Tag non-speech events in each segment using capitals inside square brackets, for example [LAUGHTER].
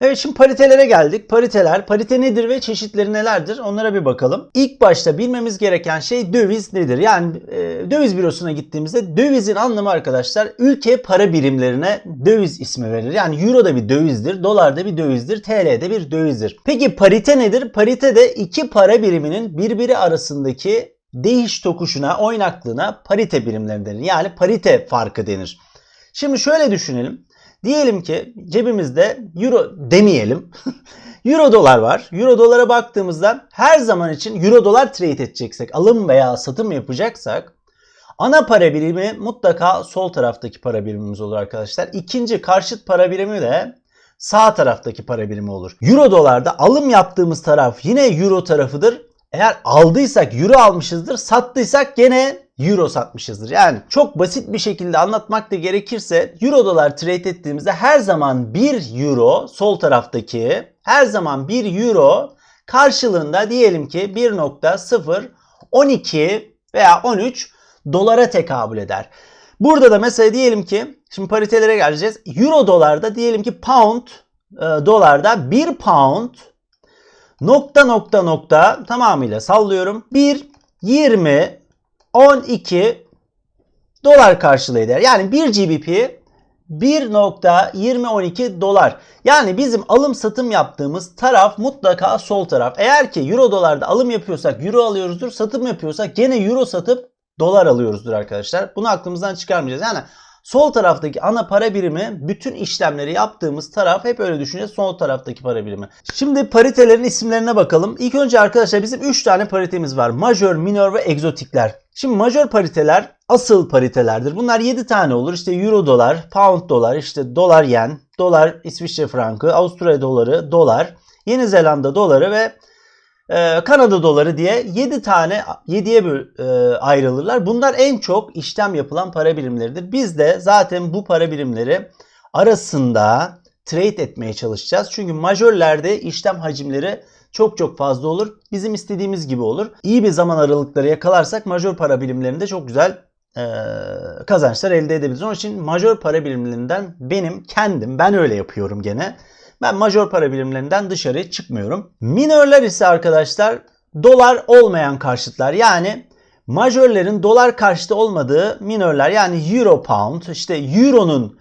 Evet şimdi paritelere geldik. Pariteler, parite nedir ve çeşitleri nelerdir? Onlara bir bakalım. İlk başta bilmemiz gereken şey döviz nedir? Yani e, döviz bürosuna gittiğimizde dövizin anlamı arkadaşlar ülke para birimlerine döviz ismi verilir. Yani euro da bir dövizdir, dolar da bir dövizdir, TL de bir dövizdir. Peki parite nedir? Parite de iki para biriminin birbiri arasındaki değiş tokuşuna, oynaklığına parite birimleri denir. Yani parite farkı denir. Şimdi şöyle düşünelim. Diyelim ki cebimizde euro demeyelim. [LAUGHS] euro dolar var. Euro dolara baktığımızda her zaman için euro dolar trade edeceksek, alım veya satım yapacaksak ana para birimi mutlaka sol taraftaki para birimimiz olur arkadaşlar. İkinci karşıt para birimi de sağ taraftaki para birimi olur. Euro dolarda alım yaptığımız taraf yine euro tarafıdır. Eğer aldıysak euro almışızdır, sattıysak gene euro satmışızdır. Yani çok basit bir şekilde anlatmak da gerekirse euro dolar trade ettiğimizde her zaman 1 euro sol taraftaki her zaman 1 euro karşılığında diyelim ki 1.012 veya 13 dolara tekabül eder. Burada da mesela diyelim ki şimdi paritelere geleceğiz. Euro dolarda diyelim ki pound e, dolarda 1 pound nokta nokta nokta tamamıyla sallıyorum. 1 20 12 dolar karşılığı eder. Yani 1 GBP 1.2012 dolar. Yani bizim alım satım yaptığımız taraf mutlaka sol taraf. Eğer ki euro dolarda alım yapıyorsak euro alıyoruzdur. Satım yapıyorsak gene euro satıp dolar alıyoruzdur arkadaşlar. Bunu aklımızdan çıkarmayacağız. Yani sol taraftaki ana para birimi bütün işlemleri yaptığımız taraf hep öyle düşüneceğiz. Sol taraftaki para birimi. Şimdi paritelerin isimlerine bakalım. İlk önce arkadaşlar bizim 3 tane paritemiz var. Majör, minor ve egzotikler. Şimdi majör pariteler asıl paritelerdir. Bunlar 7 tane olur. İşte euro dolar, pound dolar, işte dolar yen, dolar İsviçre frankı, Avusturya doları, dolar, Yeni Zelanda doları ve e, Kanada doları diye 7 tane 7'ye böl- e, ayrılırlar. Bunlar en çok işlem yapılan para birimleridir. Biz de zaten bu para birimleri arasında trade etmeye çalışacağız. Çünkü majörlerde işlem hacimleri çok çok fazla olur. Bizim istediğimiz gibi olur. İyi bir zaman aralıkları yakalarsak majör para birimlerinde çok güzel e, kazançlar elde edebiliriz. Onun için majör para birimlerinden benim kendim ben öyle yapıyorum gene. Ben majör para birimlerinden dışarı çıkmıyorum. Minörler ise arkadaşlar dolar olmayan karşıtlar. Yani majörlerin dolar karşıtı olmadığı minörler yani euro pound işte euronun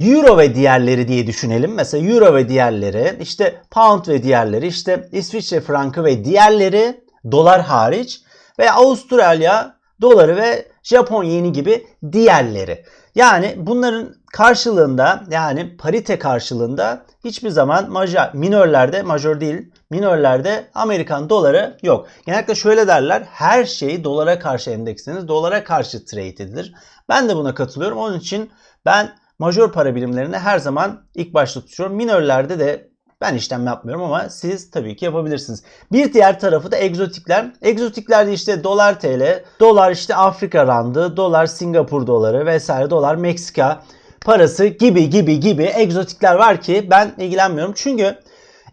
euro ve diğerleri diye düşünelim. Mesela euro ve diğerleri işte pound ve diğerleri işte İsviçre frankı ve diğerleri dolar hariç ve Avustralya doları ve Japon yeni gibi diğerleri. Yani bunların karşılığında yani parite karşılığında hiçbir zaman majör, minörlerde majör değil minörlerde Amerikan doları yok. Genellikle şöyle derler her şey dolara karşı endeksleniz dolara karşı trade edilir. Ben de buna katılıyorum. Onun için ben majör para birimlerini her zaman ilk başta tutuyorum. Minörlerde de ben işlem yapmıyorum ama siz tabii ki yapabilirsiniz. Bir diğer tarafı da egzotikler. Egzotiklerde işte dolar TL, dolar işte Afrika randı, dolar Singapur doları vesaire, dolar Meksika parası gibi gibi gibi egzotikler var ki ben ilgilenmiyorum. Çünkü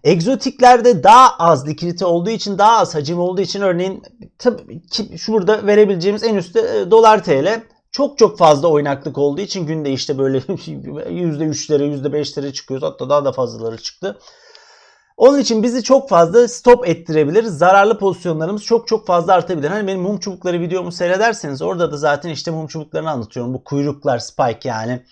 egzotiklerde daha az likidite olduğu için, daha az hacim olduğu için örneğin tabii ki şurada verebileceğimiz en üstte e, dolar TL çok çok fazla oynaklık olduğu için günde işte böyle [LAUGHS] %3'lere %5'lere çıkıyoruz. Hatta daha da fazlaları çıktı. Onun için bizi çok fazla stop ettirebilir. Zararlı pozisyonlarımız çok çok fazla artabilir. Hani benim mum çubukları videomu seyrederseniz orada da zaten işte mum çubuklarını anlatıyorum. Bu kuyruklar, spike yani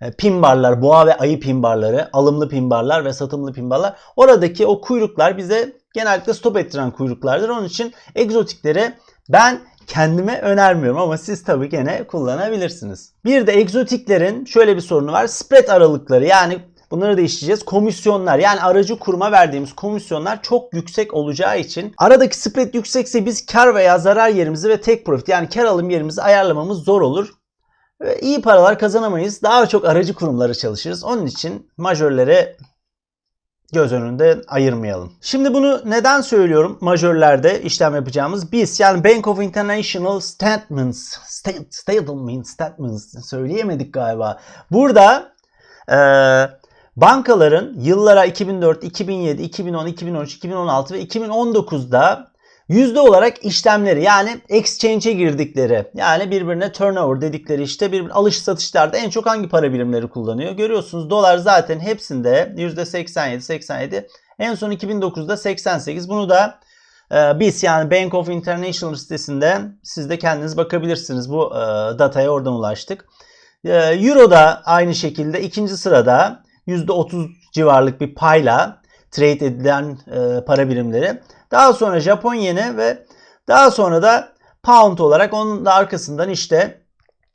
e, pin barlar, boğa ve ayı pin barları, alımlı pin barlar ve satımlı pin barlar. Oradaki o kuyruklar bize genellikle stop ettiren kuyruklardır. Onun için egzotikleri ben kendime önermiyorum ama siz tabii gene kullanabilirsiniz. Bir de egzotiklerin şöyle bir sorunu var. Spread aralıkları yani bunları da işleyeceğiz. Komisyonlar yani aracı kurma verdiğimiz komisyonlar çok yüksek olacağı için aradaki spread yüksekse biz kar veya zarar yerimizi ve tek profit yani kar alım yerimizi ayarlamamız zor olur. Ve iyi paralar kazanamayız. Daha çok aracı kurumları çalışırız. Onun için majörlere göz önünde ayırmayalım. Şimdi bunu neden söylüyorum majörlerde işlem yapacağımız biz yani Bank of International Statements state, Statement Statements söyleyemedik galiba. Burada e, bankaların yıllara 2004, 2007, 2010, 2013, 2016 ve 2019'da Yüzde olarak işlemleri yani exchange'e girdikleri yani birbirine turnover dedikleri işte bir alış satışlarda en çok hangi para birimleri kullanıyor? Görüyorsunuz dolar zaten hepsinde %87 87 en son 2009'da 88 bunu da e, biz yani Bank of International sitesinde siz de kendiniz bakabilirsiniz bu e, dataya oradan ulaştık. E, Euro da aynı şekilde ikinci sırada %30 civarlık bir payla trade edilen e, para birimleri. Daha sonra Japon yeni ve daha sonra da pound olarak onun da arkasından işte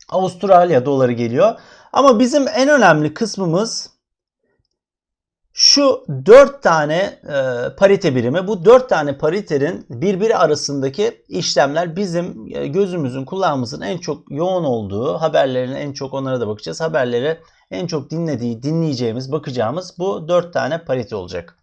Avustralya doları geliyor. Ama bizim en önemli kısmımız şu 4 tane e, parite birimi. Bu 4 tane paritenin birbiri arasındaki işlemler bizim e, gözümüzün kulağımızın en çok yoğun olduğu haberlerin en çok onlara da bakacağız. Haberleri en çok dinlediği, dinleyeceğimiz, bakacağımız bu 4 tane parite olacak.